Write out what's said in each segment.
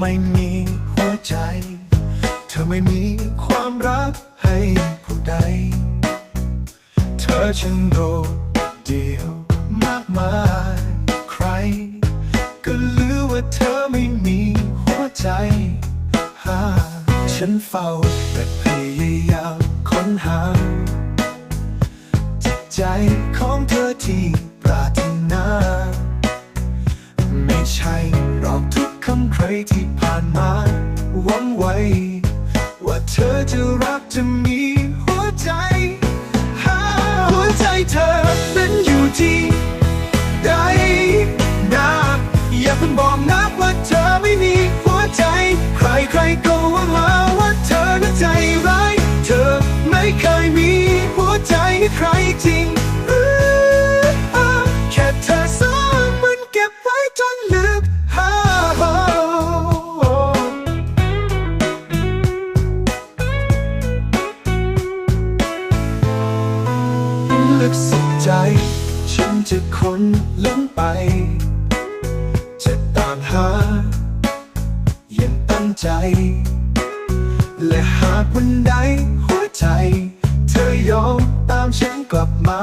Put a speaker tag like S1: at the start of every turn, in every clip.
S1: ไม่มีหัวใจ เธอไม่มีความรักให้ผู้ใด เธอช่างโดดเดี่ยวมากมาย ใคร ก็ลือว่าเธอไม่มีหัวใจหาฉันเฝ้าแต่พยายามค้นหา จิตใจของเธอที่ หวังไว้ ว่าเธอจะรักจะมี ใจ ฉันจะค้นลงไป จะตามหาอย่างตั้งใจ และหากวันใดหัวใจ เธอยอมตามฉันกลับมา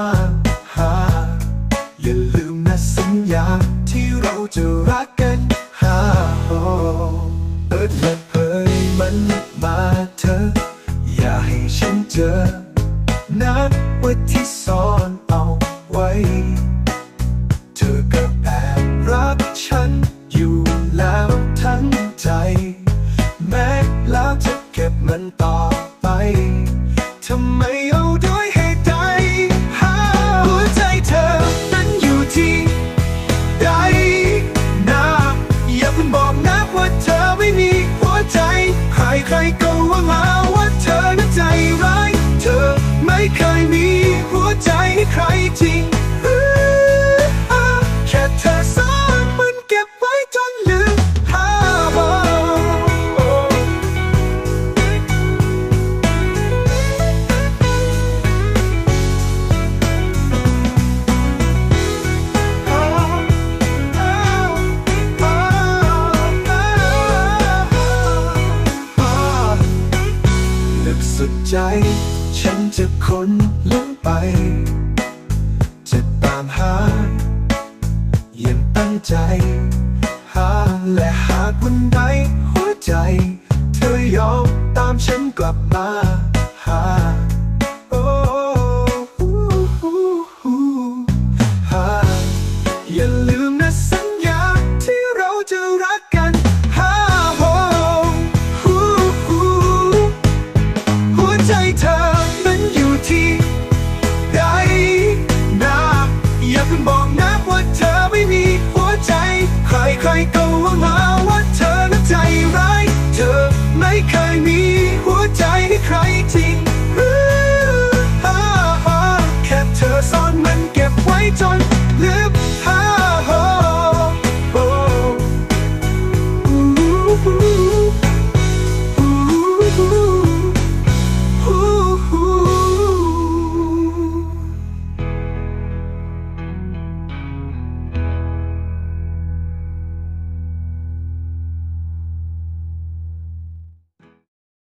S1: เก็ สุดใจ ฉันจะค้นลงไป จะตามหาอย่างตั้งใจ หาและหากวันใดหัวใจ เธอยอมตามฉันกลับมาหา เพิ่งบว่าเธอไม่มีหัวใจ ใครใครๆก็ว่าหาว่าเธอนั้นใจร้าย เธอไม่เคยมี